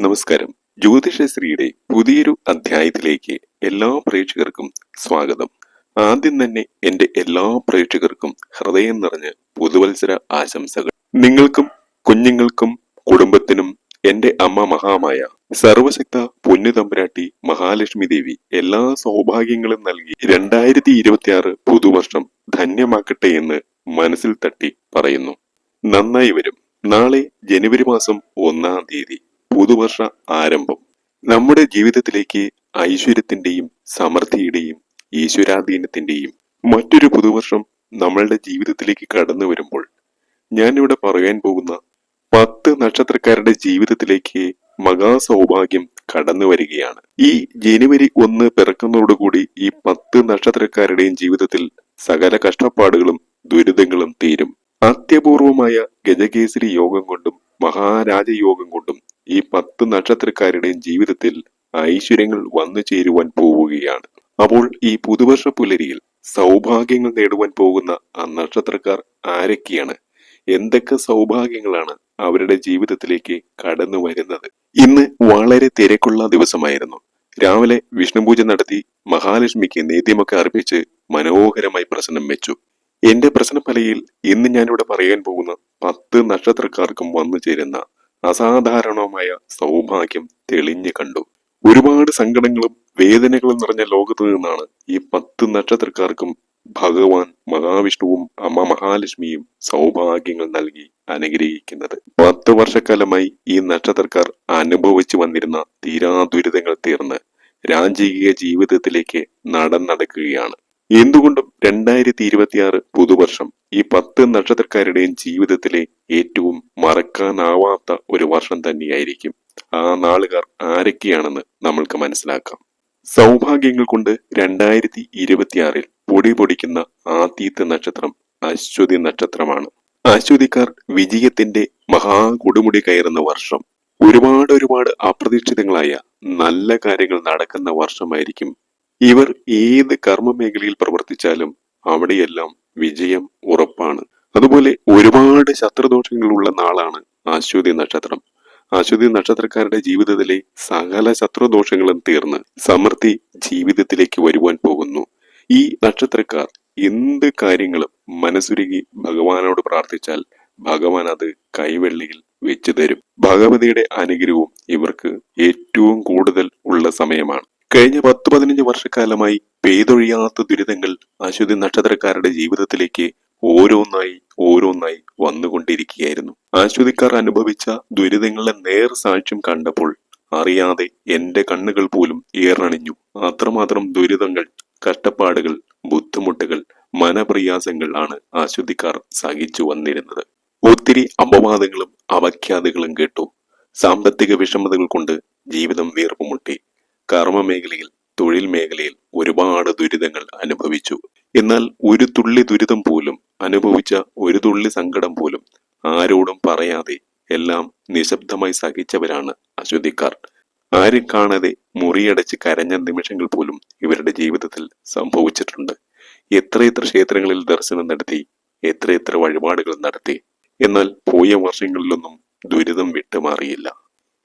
നമസ്കാരം. ജ്യോതിഷശ്രീയുടെ പുതിയൊരു അധ്യായത്തിലേക്ക് എല്ലാ പ്രേക്ഷകർക്കും സ്വാഗതം. ആദ്യം തന്നെ എന്റെ എല്ലാ പ്രേക്ഷകർക്കും ഹൃദയം നിറഞ്ഞ് പുതുവത്സര ആശംസകൾ. നിങ്ങൾക്കും കുഞ്ഞുങ്ങൾക്കും കുടുംബത്തിനും എന്റെ അമ്മ മഹാമായ സർവശക്ത പൊന്നുതമ്പുരാട്ടി മഹാലക്ഷ്മി ദേവി എല്ലാ സൗഭാഗ്യങ്ങളും നൽകി രണ്ടായിരത്തി ഇരുപത്തിയാറ് പുതുവർഷം ധന്യമാക്കട്ടെ എന്ന് മനസ്സിൽ തട്ടി പറയുന്നു. നന്നായി വരും. നാളെ ജനുവരി മാസം ഒന്നാം തീയതി. പുതുവർഷ ആരംഭം. നമ്മുടെ ജീവിതത്തിലേക്ക് ഐശ്വര്യത്തിന്റെയും സമൃദ്ധിയുടെയും ഈശ്വരാധീനത്തിന്റെയും മറ്റൊരു പുതുവർഷം നമ്മളുടെ ജീവിതത്തിലേക്ക് കടന്നു വരുമ്പോൾ ഞാനിവിടെ പറയാൻ പോകുന്ന പത്ത് നക്ഷത്രക്കാരുടെ ജീവിതത്തിലേക്ക് മഹാസൗഭാഗ്യം കടന്നു വരികയാണ്. ഈ ജനുവരി ഒന്ന് പിറക്കുന്നതോടുകൂടി ഈ പത്ത് നക്ഷത്രക്കാരുടെയും ജീവിതത്തിൽ സകല കഷ്ടപ്പാടുകളും ദുരിതങ്ങളും തീരും. അത്യപൂർവമായ ഗജകേസരി യോഗം കൊണ്ടും മഹാരാജയോഗം കൊണ്ടും ഈ പത്ത് നക്ഷത്രക്കാരുടെയും ജീവിതത്തിൽ ഐശ്വര്യങ്ങൾ വന്നു ചേരുവാൻ പോവുകയാണ്. അപ്പോൾ ഈ പുതുവർഷ പുലരിയിൽ സൗഭാഗ്യങ്ങൾ നേടുവാൻ പോകുന്ന ആ നക്ഷത്രക്കാർ ആരൊക്കെയാണ്? എന്തൊക്കെ സൗഭാഗ്യങ്ങളാണ് അവരുടെ ജീവിതത്തിലേക്ക് കടന്നു വരുന്നത്? ഇന്ന് വളരെ തിരക്കുള്ള ദിവസമായിരുന്നു. രാവിലെ വിഷ്ണുപൂജ നടത്തി മഹാലക്ഷ്മിക്ക് നേദ്യമൊക്കെ അർപ്പിച്ച് മനോഹരമായി പ്രസന്നം വെച്ചു. എന്റെ പ്രശ്നഫലയിൽ ഇന്ന് ഞാനിവിടെ പറയാൻ പോകുന്ന പത്ത് നക്ഷത്രക്കാർക്കും വന്നു ചേരുന്ന അസാധാരണമായ സൗഭാഗ്യം തെളിഞ്ഞു കണ്ടു. ഒരുപാട് സങ്കടങ്ങളും വേദനകളും നിറഞ്ഞ ലോകത്തു നിന്നാണ് ഈ പത്ത് നക്ഷത്രക്കാർക്കും ഭഗവാൻ മഹാവിഷ്ണുവും അമ്മ മഹാലക്ഷ്മിയും സൗഭാഗ്യങ്ങൾ നൽകി അനുഗ്രഹിക്കുന്നത്. പത്ത് വർഷക്കാലമായി ഈ നക്ഷത്രക്കാർ അനുഭവിച്ചു വന്നിരുന്ന തീരാ ദുരിതങ്ങൾ തീർന്ന് രാജകീയ ജീവിതത്തിലേക്ക് നടന്നടക്കുകയാണ്. എന്തുകൊണ്ടും രണ്ടായിരത്തി ഇരുപത്തിയാറ് പുതുവർഷം ഈ പത്ത് നക്ഷത്രക്കാരുടെയും ജീവിതത്തിലെ ഏറ്റവും മറക്കാനാവാത്ത ഒരു വർഷം തന്നെയായിരിക്കും. ആ നാളുകാർ ആരൊക്കെയാണെന്ന് നമ്മൾക്ക് മനസ്സിലാക്കാം. സൗഭാഗ്യങ്ങൾ കൊണ്ട് രണ്ടായിരത്തി ഇരുപത്തിയാറിൽ പൊടി പൊടിക്കുന്ന ആദ്യത്തെ നക്ഷത്രം അശ്വതി നക്ഷത്രമാണ്. അശ്വതിക്കാർ വിജയത്തിന്റെ മഹാകൊടുമുടി കയറുന്ന വർഷം. ഒരുപാട് ഒരുപാട് അപ്രതീക്ഷിതങ്ങളായ നല്ല കാര്യങ്ങൾ നടക്കുന്ന വർഷമായിരിക്കും ഇവർ ഏത് കർമ്മ മേഖലയിൽ പ്രവർത്തിച്ചാലും അവിടെയെല്ലാം വിജയം ഉറപ്പാണ്. അതുപോലെ ഒരുപാട് ശത്രുദോഷങ്ങളുള്ള നാളാണ് ആശ്വതി നക്ഷത്രം. അശ്വതി നക്ഷത്രക്കാരുടെ ജീവിതത്തിലെ സകല ശത്രുദോഷങ്ങളും തീർന്ന് സമൃദ്ധി ജീവിതത്തിലേക്ക് വരുവാൻ പോകുന്നു. ഈ നക്ഷത്രക്കാർ എന്ത് കാര്യങ്ങളും മനസ്സുരുകി ഭഗവാനോട് പ്രാർത്ഥിച്ചാൽ ഭഗവാൻ അത് കൈവെള്ളിയിൽ വെച്ചു തരും. ഭഗവതിയുടെ അനുഗ്രഹവും ഇവർക്ക് ഏറ്റവും കൂടുതൽ ഉള്ള സമയമാണ്. കഴിഞ്ഞ പത്ത് പതിനഞ്ച് വർഷക്കാലമായി പെയ്തൊഴിയാത്ത ദുരിതങ്ങൾ അശ്വതി നക്ഷത്രക്കാരുടെ ജീവിതത്തിലേക്ക് ഓരോന്നായി ഓരോന്നായി വന്നുകൊണ്ടിരിക്കുകയായിരുന്നു. ആശ്വതിക്കാർ അനുഭവിച്ച ദുരിതങ്ങളുടെ നേർ സാക്ഷ്യം കണ്ടപ്പോൾ അറിയാതെ എന്റെ കണ്ണുകൾ പോലും ഏറണിഞ്ഞു. അത്രമാത്രം ദുരിതങ്ങൾ കഷ്ടപ്പാടുകൾ ബുദ്ധിമുട്ടുകൾ മനപ്രയാസങ്ങൾ ആണ് ആശ്വതിക്കാർ സഹിച്ചു വന്നിരുന്നത്. ഒത്തിരി അപവാദങ്ങളും അവഖ്യാതികളും കേട്ടു. സാമ്പത്തിക വിഷമതകൾ കൊണ്ട് ജീവിതം വീർപ്പുമുട്ടി. കർമ്മ മേഖലയിൽ തൊഴിൽ മേഖലയിൽ ഒരുപാട് ദുരിതങ്ങൾ അനുഭവിച്ചു. എന്നാൽ ഒരു തുള്ളി ദുരിതം പോലും അനുഭവിച്ച ഒരു തുള്ളി സങ്കടം പോലും ആരോടും പറയാതെ എല്ലാം നിശബ്ദമായി സഹിച്ചവരാണ് അശ്വതിക്കാർ. ആരും കാണാതെ മുറിയടച്ച് കരഞ്ഞ നിമിഷങ്ങൾ പോലും ഇവരുടെ ജീവിതത്തിൽ സംഭവിച്ചിട്ടുണ്ട്. എത്രയെത്ര ക്ഷേത്രങ്ങളിൽ ദർശനം നടത്തി എത്രയെത്ര വഴിപാടുകൾ നടത്തി എന്നാൽ പോയ വർഷങ്ങളിലൊന്നും ദുരിതം വിട്ടുമാറിയില്ല.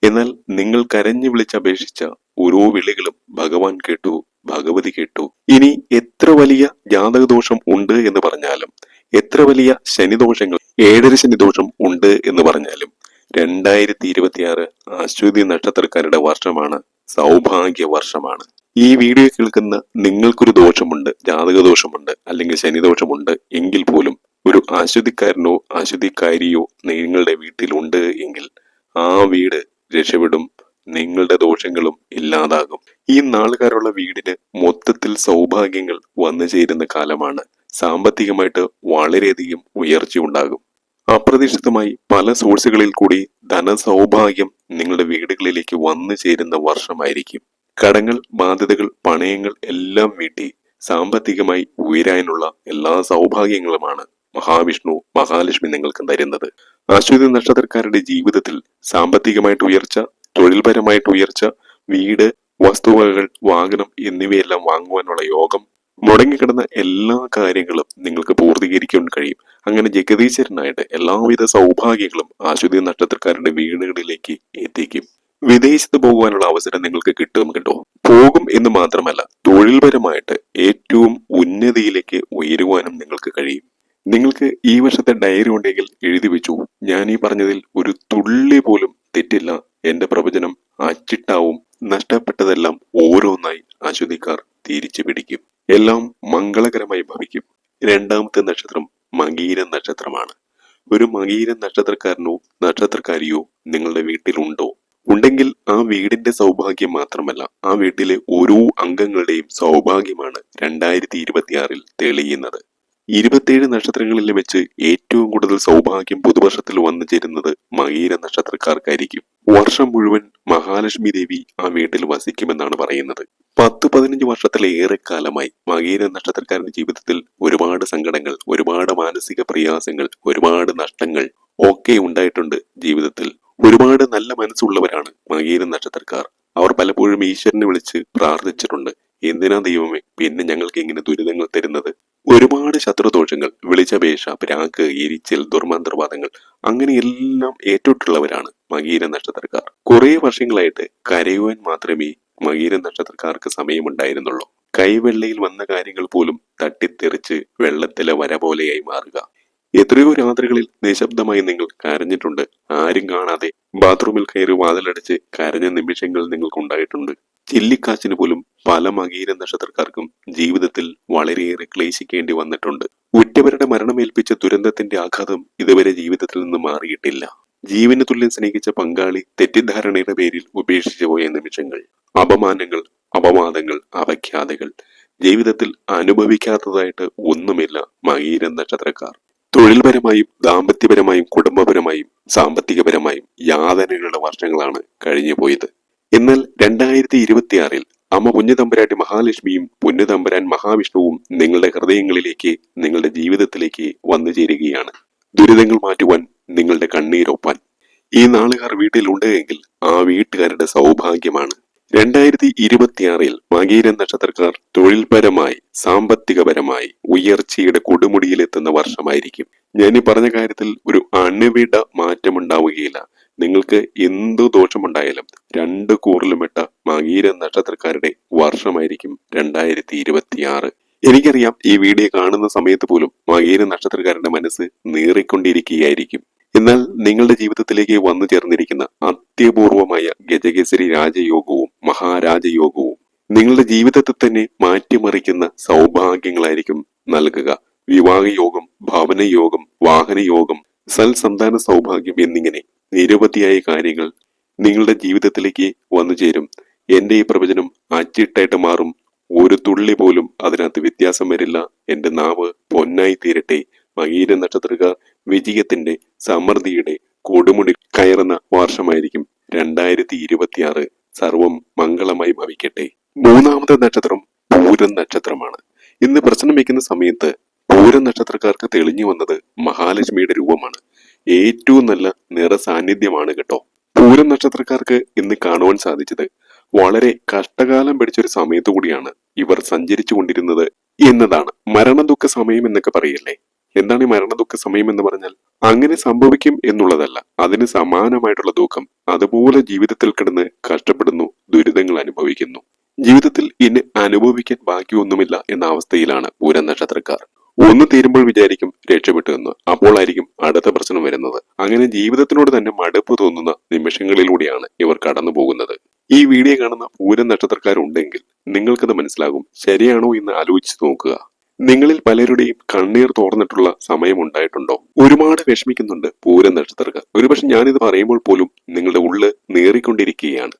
എന്നാൽ നിങ്ങൾ കരഞ്ഞു വിളിച്ചപേക്ഷിച്ച ഓരോ വിളികളും ഭഗവാൻ കേട്ടു ഭഗവതി കേട്ടു. ഇനി എത്ര വലിയ ജാതകദോഷം ഉണ്ട് എന്ന് പറഞ്ഞാലും എത്ര വലിയ ശനിദോഷങ്ങൾ ഏഴര ശനിദോഷം ഉണ്ട് എന്ന് പറഞ്ഞാലും രണ്ടായിരത്തി ഇരുപത്തിയാറ് അശ്വതി നക്ഷത്രക്കാരുടെ വർഷമാണ് സൗഭാഗ്യ വർഷമാണ്. ഈ വീഡിയോ കേൾക്കുന്ന നിങ്ങൾക്കൊരു ദോഷമുണ്ട് ജാതക ദോഷമുണ്ട് അല്ലെങ്കിൽ ശനിദോഷമുണ്ട് എങ്കിൽ പോലും ഒരു ആശ്വതിക്കാരനോ ആശ്വതിക്കാരിയോ നിങ്ങളുടെ വീട്ടിലുണ്ട് എങ്കിൽ ആ വീട് രക്ഷപ്പെടും നിങ്ങളുടെ ദോഷങ്ങളും ഇല്ലാതാകും. ഈ നാളുകാരുള്ള വീടിന് മൊത്തത്തിൽ സൗഭാഗ്യങ്ങൾ വന്നു ചേരുന്ന കാലമാണ്. സാമ്പത്തികമായിട്ട് വളരെയധികം ഉയർച്ച ഉണ്ടാകും. അപ്രതീക്ഷിതമായി പല സോഴ്സുകളിൽ കൂടി ധനസൗഭാഗ്യം നിങ്ങളുടെ വീടുകളിലേക്ക് വന്നു ചേരുന്ന വർഷമായിരിക്കും. കടങ്ങൾ ബാധ്യതകൾ പണയങ്ങൾ എല്ലാം വീട്ടി സാമ്പത്തികമായി ഉയരാനുള്ള എല്ലാ സൗഭാഗ്യങ്ങളുമാണ് മഹാവിഷ്ണു മഹാലക്ഷ്മി നിങ്ങൾക്ക് തരുന്നത്. അശ്വതി നക്ഷത്രക്കാരുടെ ജീവിതത്തിൽ സാമ്പത്തികമായിട്ട് ഉയർച്ച തൊഴിൽപരമായിട്ട് ഉയർച്ച വീട് വസ്തുവകകൾ വാഹനം എന്നിവയെല്ലാം വാങ്ങുവാനുള്ള യോഗം മുടങ്ങിക്കിടന്ന എല്ലാ കാര്യങ്ങളും നിങ്ങൾക്ക് പൂർത്തീകരിക്കാൻ കഴിയും. അങ്ങനെ ജഗദീശ്വരനായിട്ട് എല്ലാവിധ സൗഭാഗ്യങ്ങളും ആശ്വതി നക്ഷത്രക്കാരുടെ വീടുകളിലേക്ക് എത്തിക്കും. വിദേശത്ത് പോകുവാനുള്ള അവസരം നിങ്ങൾക്ക് കിട്ടും കേട്ടോ പോകും എന്ന് മാത്രമല്ല തൊഴിൽപരമായിട്ട് ഏറ്റവും ഉന്നതിയിലേക്ക് ഉയരുവാനും നിങ്ങൾക്ക് കഴിയും. നിങ്ങൾക്ക് ഈ വർഷത്തെ ഡയറി ഉണ്ടെങ്കിൽ എഴുതി വെച്ചു. ഞാൻ ഈ പറഞ്ഞതിൽ ഒരു തുള്ളി പോലും തെറ്റില്ല. എന്റെ പ്രവചനം അച്ചിട്ടാവും. നഷ്ടപ്പെട്ടതെല്ലാം ഓരോന്നായി അശ്വതിക്കാർ തിരിച്ചു പിടിക്കും. എല്ലാം മംഗളകരമായി ഭവിക്കും. രണ്ടാമത്തെ നക്ഷത്രം മകീര നക്ഷത്രമാണ്. ഒരു മകീര നക്ഷത്രക്കാരനോ നക്ഷത്രക്കാരിയോ നിങ്ങളുടെ വീട്ടിലുണ്ടോ? ഉണ്ടെങ്കിൽ ആ വീടിന്റെ സൗഭാഗ്യം മാത്രമല്ല ആ വീട്ടിലെ ഓരോ അംഗങ്ങളുടെയും സൗഭാഗ്യമാണ് രണ്ടായിരത്തി ഇരുപത്തിയാറിൽ തെളിയുന്നത്. ഇരുപത്തിയേഴ് നക്ഷത്രങ്ങളിൽ വെച്ച് ഏറ്റവും കൂടുതൽ സൗഭാഗ്യം പുതുവർഷത്തിൽ വന്നു ചേരുന്നത് മകീര നക്ഷത്രക്കാർക്കായിരിക്കും. വർഷം മുഴുവൻ മഹാലക്ഷ്മി ദേവി ആ വീട്ടിൽ വസിക്കുമെന്നാണ് പറയുന്നത്. പത്ത് പതിനഞ്ച് വർഷത്തിലേറെ കാലമായി മകീര നക്ഷത്രക്കാരുടെ ജീവിതത്തിൽ ഒരുപാട് സങ്കടങ്ങൾ ഒരുപാട് മാനസിക പ്രയാസങ്ങൾ ഒരുപാട് നഷ്ടങ്ങൾ ഒക്കെ ഉണ്ടായിട്ടുണ്ട് ജീവിതത്തിൽ. ഒരുപാട് നല്ല മനസ്സുള്ളവരാണ് മകീര നക്ഷത്രക്കാർ. അവർ പലപ്പോഴും ഈശ്വരനെ വിളിച്ച് പ്രാർത്ഥിച്ചിട്ടുണ്ട്. എന്തിനാ ദൈവമേ പിന്നെ ഞങ്ങൾക്ക് ഇങ്ങനെ ദുരിതങ്ങൾ തരുന്നത്? ഒരുപാട് ശത്രുദോഷങ്ങൾ വെളിച്ചപേക്ഷ പ്രാക്ക് ഇരിച്ചിൽ ദുർമന്ത്രവാദങ്ങൾ അങ്ങനെ എല്ലാം ഏറ്റിട്ടുള്ളവരാണ് മകീര നക്ഷത്രക്കാർ. കുറെ വർഷങ്ങളായിട്ട് കരയുവാൻ മാത്രമേ മകീര നക്ഷത്രക്കാർക്ക് സമയമുണ്ടായിരുന്നുള്ളൂ. കൈവെള്ളയിൽ വന്ന കാര്യങ്ങൾ പോലും തട്ടിത്തെറിച്ച് വെള്ളത്തിലെ വര പോലെയായി മാറുക. എത്രയോ രാത്രികളിൽ നിശബ്ദമായി നിങ്ങൾ കരഞ്ഞിട്ടുണ്ട്. ആരും കാണാതെ ബാത്റൂമിൽ കയറി വാതിലടിച്ച് കരഞ്ഞ നിമിഷങ്ങൾ നിങ്ങൾക്കുണ്ടായിട്ടുണ്ട്. ചില്ലിക്കാശിന് പോലും പല മകീര നക്ഷത്രക്കാർക്കും ജീവിതത്തിൽ വളരെയേറെ ക്ലേശിക്കേണ്ടി വന്നിട്ടുണ്ട്. ഉറ്റവരുടെ മരണമേൽപ്പിച്ച ദുരന്തത്തിന്റെ ആഘാതം ഇതുവരെ ജീവിതത്തിൽ നിന്ന് മാറിയിട്ടില്ല. ജീവന് തുല്യം സ്നേഹിച്ച പങ്കാളി തെറ്റിദ്ധാരണയുടെ പേരിൽ ഉപേക്ഷിച്ചു പോയ നിമിഷങ്ങൾ അപമാനങ്ങൾ അപവാദങ്ങൾ അവഖ്യാതകൾ ജീവിതത്തിൽ അനുഭവിക്കാത്തതായിട്ട് ഒന്നുമില്ല മകീര നക്ഷത്രക്കാർ. തൊഴിൽപരമായും ദാമ്പത്യപരമായും കുടുംബപരമായും സാമ്പത്തികപരമായും യാതനകളുടെ വർഷങ്ങളാണ് കഴിഞ്ഞു പോയത് എന്നാൽ രണ്ടായിരത്തി ഇരുപത്തിയാറിൽ അമ്മ പുണ്യതമ്പുരാട്ടി മഹാലക്ഷ്മിയും പുണ്യതമ്പുരാൻ മഹാവിഷ്ണുവും നിങ്ങളുടെ ഹൃദയങ്ങളിലേക്ക് നിങ്ങളുടെ ജീവിതത്തിലേക്ക് വന്നു ചേരുകയാണ്. ദുരിതങ്ങൾ മാറ്റുവാൻ നിങ്ങളുടെ കണ്ണീരൊപ്പാൻ. ഈ നാളുകാർ വീട്ടിലുണ്ട് എങ്കിൽ ആ വീട്ടുകാരുടെ സൗഭാഗ്യമാണ്. രണ്ടായിരത്തി ഇരുപത്തിയാറിൽ മകീര നക്ഷത്രക്കാർ തൊഴിൽപരമായി സാമ്പത്തികപരമായി ഉയർച്ചയുടെ കൊടുമുടിയിലെത്തുന്ന വർഷമായിരിക്കും. ഞാൻ ഈ പറഞ്ഞ കാര്യത്തിൽ ഒരു അണുവിട മാറ്റമുണ്ടാവുകയില്ല. നിങ്ങൾക്ക് എന്തു ദോഷമുണ്ടായാലും രണ്ട് കൂറിലുമിട്ട മകീര നക്ഷത്രക്കാരുടെ വർഷമായിരിക്കും രണ്ടായിരത്തി ഇരുപത്തിയാറ് എനിക്കറിയാം ഈ വീഡിയോ കാണുന്ന സമയത്ത് പോലും മകീര നക്ഷത്രക്കാരുടെ മനസ്സ് നീറിക്കൊണ്ടിരിക്കുകയായിരിക്കും. എന്നാൽ നിങ്ങളുടെ ജീവിതത്തിലേക്ക് വന്നു ചേർന്നിരിക്കുന്ന അത്യപൂർവമായ ഗജകേസരി രാജയോഗവും മഹാരാജയോഗവും നിങ്ങളുടെ ജീവിതത്തെ തന്നെ മാറ്റിമറിക്കുന്ന സൗഭാഗ്യങ്ങളായിരിക്കും നൽകുക. വിവാഹയോഗം ഭവനയോഗം വാഹനയോഗം സൽസന്താന സൗഭാഗ്യം എന്നിങ്ങനെ നിരവധിയായ കാര്യങ്ങൾ നിങ്ങളുടെ ജീവിതത്തിലേക്ക് വന്നു ചേരും. എന്റെ ഈ പ്രവചനം അച്ചിട്ടായിട്ട് മാറും. ഒരു തുള്ളി പോലും അതിനകത്ത് വ്യത്യാസം വരില്ല. എന്റെ നാവ് പൊന്നായി തീരട്ടെ. മകീര നക്ഷത്രക്കാർ വിജയത്തിന്റെ സമൃദ്ധിയുടെ കൊടുമുടി കയറുന്ന വർഷമായിരിക്കും രണ്ടായിരത്തി ഇരുപത്തിയാറ് സർവം മംഗളമായി ഭവിക്കട്ടെ. മൂന്നാമത്തെ നക്ഷത്രം പൂരം നക്ഷത്രമാണ്. ഇന്ന് പ്രശ്നം വയ്ക്കുന്ന സമയത്ത് പൂരം നക്ഷത്രക്കാർക്ക് തെളിഞ്ഞു വന്നത് മഹാലക്ഷ്മിയുടെ രൂപമാണ്. ഏറ്റവും നല്ല നിറ സാന്നിധ്യമാണ് കേട്ടോ. പൂരം നക്ഷത്രക്കാർക്ക് ഇന്ന് കാണുവാൻ സാധിച്ചത് വളരെ കഷ്ടകാലം പിടിച്ചൊരു സമയത്തു കൂടിയാണ് ഇവർ സഞ്ചരിച്ചു കൊണ്ടിരുന്നത് എന്നതാണ്. മരണദുഃഖ സമയം എന്നൊക്കെ പറയല്ലേ? എന്താണ് ഈ മരണദുഃഖ സമയം എന്ന് പറഞ്ഞാൽ? അങ്ങനെ സംഭവിക്കും എന്നുള്ളതല്ല. അതിന് സമാനമായിട്ടുള്ള ദുഃഖം അതുപോലെ ജീവിതത്തിൽ കിടന്ന് കഷ്ടപ്പെടുന്നു ദുരിതങ്ങൾ അനുഭവിക്കുന്നു. ജീവിതത്തിൽ ഇനി അനുഭവിക്കാൻ ബാക്കിയൊന്നുമില്ല എന്ന അവസ്ഥയിലാണ് പൂരം നക്ഷത്രക്കാർ. ഒന്ന് തീരുമ്പോൾ വിചാരിക്കും രക്ഷപ്പെട്ടു എന്ന്. അപ്പോളായിരിക്കും അടുത്ത പ്രശ്നം വരുന്നത്. അങ്ങനെ ജീവിതത്തിനോട് തന്നെ മടുപ്പ് തോന്നുന്ന നിമിഷങ്ങളിലൂടെയാണ് ഇവർ കടന്നു പോകുന്നത്. ഈ വീഡിയോ കാണുന്ന പൂരം നക്ഷത്രക്കാരുണ്ടെങ്കിൽ നിങ്ങൾക്കത് മനസ്സിലാകും. ശരിയാണോ എന്ന് ആലോചിച്ച് നോക്കുക. നിങ്ങളിൽ പലരുടെയും കണ്ണീർ തോർന്നിട്ടുള്ള സമയമുണ്ടായിട്ടുണ്ടോ ഒരുപാട് വിഷമിക്കുന്നുണ്ട് പൂരം നക്ഷത്രക്കാർ. ഒരുപക്ഷെ ഞാനിത് പറയുമ്പോൾ പോലും നിങ്ങളുടെ ഉള്ള് നേറിക്കൊണ്ടിരിക്കുകയാണ്.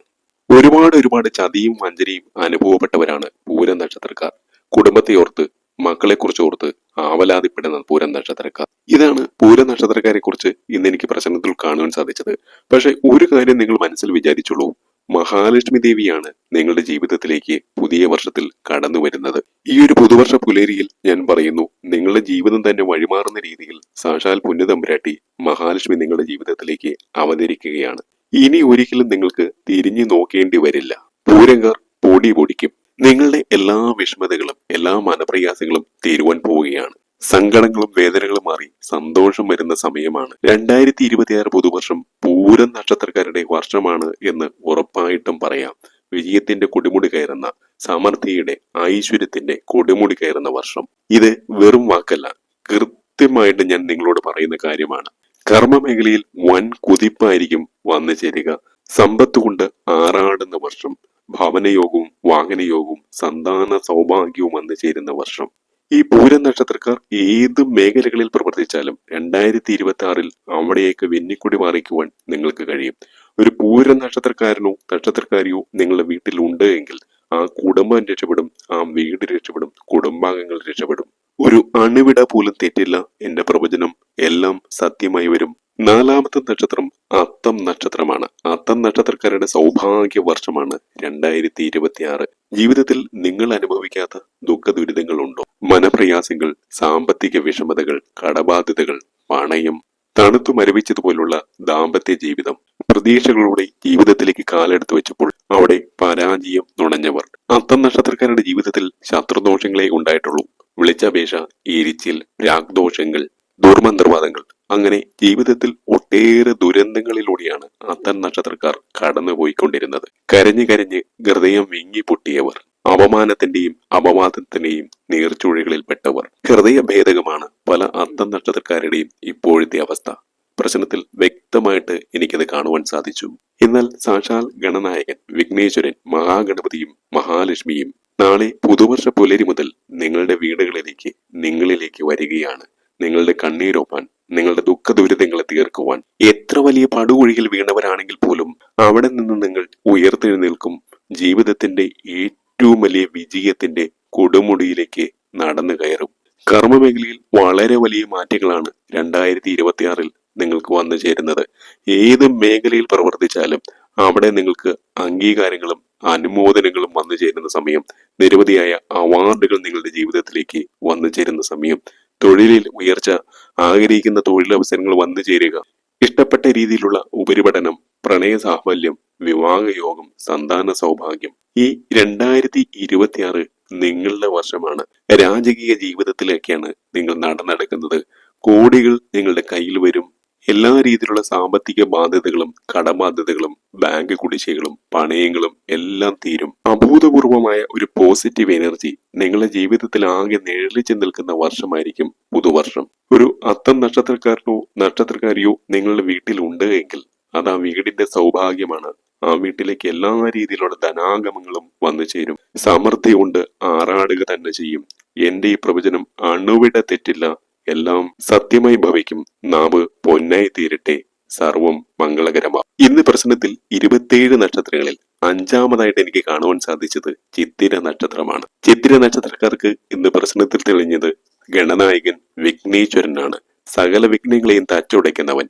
ഒരുപാട് ഒരുപാട് ചതിയും വഞ്ചനയും അനുഭവപ്പെട്ടവരാണ് പൂരം നക്ഷത്രക്കാർ. കുടുംബത്തെ ഓർത്ത് മക്കളെ കുറിച്ച് ഓർത്ത് ആവലാതിപ്പെടുന്ന പൂരം നക്ഷത്രക്കാർ. ഇതാണ് പൂരം നക്ഷത്രക്കാരെ കുറിച്ച് ഇന്ന് എനിക്ക് പ്രശ്നത്തിൽ കാണുവാൻ സാധിച്ചത്. പക്ഷെ ഒരു കാര്യം നിങ്ങൾ മനസ്സിൽ വിചാരിച്ചുള്ളൂ മഹാലക്ഷ്മി ദേവിയാണ് നിങ്ങളുടെ ജീവിതത്തിലേക്ക് പുതിയ വർഷത്തിൽ കടന്നു വരുന്നത്. ഈ ഒരു പുതുവർഷ പുലേരിയിൽ ഞാൻ പറയുന്നു നിങ്ങളുടെ ജീവിതം തന്നെ വഴിമാറുന്ന രീതിയിൽ സാക്ഷാൽ പുണ്യതമ്പുരാട്ടി മഹാലക്ഷ്മി നിങ്ങളുടെ ജീവിതത്തിലേക്ക് അവതരിക്കുകയാണ്. ഇനി ഒരിക്കലും നിങ്ങൾക്ക് തിരിഞ്ഞു നോക്കേണ്ടി വരില്ല. പൂരങ്കാർ പൊടി പൊടിക്കും. നിങ്ങളുടെ എല്ലാ വിഷമതകളും എല്ലാ മനപ്രയാസങ്ങളും തീരുവാൻ പോവുകയാണ്. സങ്കടങ്ങളും വേദനകളും മാറി സന്തോഷം വരുന്ന സമയമാണ്. രണ്ടായിരത്തി ഇരുപത്തിയാറ് പുതുവർഷം പൂരം നക്ഷത്രക്കാരുടെ വർഷമാണ് എന്ന് ഉറപ്പായിട്ടും പറയാം. വിജയത്തിന്റെ കൊടിമുടി കയറുന്ന സമൃദ്ധിയുടെ ഐശ്വര്യത്തിന്റെ കൊടിമുടി കയറുന്ന വർഷം. ഇത് വെറും വാക്കല്ല കൃത്യമായിട്ട് ഞാൻ നിങ്ങളോട് പറയുന്ന കാര്യമാണ്. കർമ്മ മേഖലയിൽ വൻ കുതിപ്പായിരിക്കും വന്നു ചേരുക. സമ്പത്ത് കൊണ്ട് ആറാടുന്ന വർഷം ഭവനയോഗവും വാഹനയോഗവും സന്താന സൗഭാഗ്യവും വന്നു ചേരുന്ന വർഷം. ഈ പൂരം നക്ഷത്രക്കാർ ഏത് മേഖലകളിൽ പ്രവർത്തിച്ചാലും രണ്ടായിരത്തി ഇരുപത്തി ആറിൽ അവിടേക്ക് വെന്നിക്കുടി മാറിക്കുവാൻ നിങ്ങൾക്ക് കഴിയും. ഒരു പൂര നക്ഷത്രക്കാരനോ നക്ഷത്രക്കാരിയോ നിങ്ങളുടെ വീട്ടിൽ ഉണ്ട് എങ്കിൽ ആ കുടുംബം രക്ഷപ്പെടും ആ വീട് രക്ഷപ്പെടും കുടുംബാംഗങ്ങൾ രക്ഷപ്പെടും. ഒരു അണുവിട പോലും തെറ്റില്ല എന്റെ പ്രവചനം. എല്ലാം സത്യമായി വരും. നാലാമത്തെ നക്ഷത്രം അത്തം നക്ഷത്രമാണ്. അത്തം നക്ഷത്രക്കാരുടെ സൗഭാഗ്യ വർഷമാണ് രണ്ടായിരത്തി ഇരുപത്തിയാറ് ജീവിതത്തിൽ നിങ്ങൾ അനുഭവിക്കാത്ത ദുഃഖ ദുരിതങ്ങളുണ്ടോ മനപ്രയാസങ്ങൾ സാമ്പത്തിക വിഷമതകൾ കടബാധ്യതകൾ പണയം തണുത്തു മരവിച്ചതുപോലുള്ള ദാമ്പത്യ ജീവിതം പ്രതീക്ഷകളുടെ ജീവിതത്തിലേക്ക് കാലെടുത്ത് വെച്ചപ്പോൾ അവിടെ പരാജയം നുണഞ്ഞവർ. അത്തം നക്ഷത്രക്കാരുടെ ജീവിതത്തിൽ ശത്രുദോഷങ്ങളെ ഉണ്ടായിട്ടുള്ളൂ. വിളിച്ചപേക്ഷ എരിച്ചിൽ രാഗ്ദോഷങ്ങൾ ദുർമന്ത്രവാദങ്ങൾ അങ്ങനെ ജീവിതത്തിൽ ഒട്ടേറെ ദുരന്തങ്ങളിലൂടെയാണ് അത്തൻ നക്ഷത്രക്കാർ കടന്നുപോയിക്കൊണ്ടിരുന്നത്. കരഞ്ഞു കരഞ്ഞ് ഹൃദയം വിങ്ങി പൊട്ടിയവർ അപമാനത്തിന്റെയും അപവാദത്തിന്റെയും നീർച്ചുഴികളിൽപ്പെട്ടവർ. ഹൃദയഭേദകമാണ് പല അത്തം നക്ഷത്രക്കാരുടെയും ഇപ്പോഴത്തെ അവസ്ഥ. പ്രശ്നത്തിൽ വ്യക്തമായിട്ട് എനിക്കത് കാണുവാൻ സാധിച്ചു. എന്നാൽ സാക്ഷാൽ ഗണനായകൻ വിഘ്നേശ്വരൻ മഹാഗണപതിയും മഹാലക്ഷ്മിയും നാളെ പുതുവർഷ പുലരി മുതൽ നിങ്ങളുടെ വീടുകളിലേക്ക് നിങ്ങളിലേക്ക് വരികയാണ്. നിങ്ങളുടെ കണ്ണീരൊപ്പാൻ നിങ്ങളുടെ ദുഃഖ ദുരിതങ്ങളെ തീർക്കുവാൻ. എത്ര വലിയ പടുകുഴിയിൽ വീണവരാണെങ്കിൽ പോലും അവിടെ നിന്ന് നിങ്ങൾ ഉയർത്തെഴുന്നേൽക്കും. ജീവിതത്തിന്റെ ഏറ്റവും വലിയ വിജയത്തിന്റെ കൊടുമുടിയിലേക്ക് നടന്നു കയറും. കർമ്മമേഖലയിൽ വളരെ വലിയ മാറ്റങ്ങളാണ് രണ്ടായിരത്തി ഇരുപത്തിയാറിൽ നിങ്ങൾക്ക് വന്നു ചേരുന്നത്. ഏത് മേഖലയിൽ പ്രവർത്തിച്ചാലും അവിടെ നിങ്ങൾക്ക് അംഗീകാരങ്ങളും അനുമോദനങ്ങളും വന്നു ചേരുന്ന സമയം നിരവധിയായ അവാർഡുകൾ നിങ്ങളുടെ ജീവിതത്തിലേക്ക് വന്നു ചേരുന്ന സമയം. തൊഴിലിൽ ഉയർച്ച ആഗ്രഹിക്കുന്ന തൊഴിലവസരങ്ങൾ വന്നു ചേരുക. ഇഷ്ടപ്പെട്ട രീതിയിലുള്ള ഉപരിപഠനം പ്രണയ സാഫല്യം വിവാഹയോഗം സന്താന സൗഭാഗ്യം ഈ രണ്ടായിരത്തി ഇരുപത്തിയാറ് നിങ്ങളുടെ വർഷമാണ്. രാജകീയ ജീവിതത്തിലേക്കാണ് നിങ്ങൾ നടന്നെടുക്കുന്നത്. കോടികൾ നിങ്ങളുടെ കയ്യിൽ വരും. എല്ലാ രീതിയിലുള്ള സാമ്പത്തിക ബാധ്യതകളും കടബാധ്യതകളും ബാങ്ക് കുടിശ്ശികളും പണയങ്ങളും എല്ലാം തീരും. അഭൂതപൂർവമായ ഒരു പോസിറ്റീവ് എനർജി നിങ്ങളുടെ ജീവിതത്തിൽ ആകെ നിഴലിച്ചു നിൽക്കുന്ന വർഷമായിരിക്കും പുതുവർഷം. ഒരു അത്തം നക്ഷത്രക്കാരനോ നക്ഷത്രക്കാരിയോ നിങ്ങളുടെ വീട്ടിൽ ഉണ്ട് എങ്കിൽ അത് ആ വീടിന്റെ സൗഭാഗ്യമാണ്. ആ വീട്ടിലേക്ക് എല്ലാ രീതിയിലുള്ള ധനാഗമങ്ങളും വന്നു ചേരും. സമൃദ്ധി കൊണ്ട് ആറാടുക തന്നെ ചെയ്യും. എന്റെ ഈ പ്രവചനം അണുവിട തെറ്റില്ല എല്ലാം സത്യമായി ഭവിക്കും. നാവ് പൊന്നായി തീരട്ടെ. സർവം മംഗളകരമാവും ഇന്ന് പ്രശ്നത്തിൽ ഇരുപത്തിയേഴ് നക്ഷത്രങ്ങളിൽ അഞ്ചാമതായിട്ട് എനിക്ക് കാണുവാൻ സാധിച്ചത് ചിത്തിര നക്ഷത്രമാണ്. ചിത്തിര നക്ഷത്രക്കാർക്ക് ഇന്ന് പ്രശ്നത്തിൽ തെളിഞ്ഞത് ഗണനായകൻ വിഘ്നേശ്വരനാണ്. സകല വിഘ്നങ്ങളെയും തച്ചുടയ്ക്കുന്നവൻ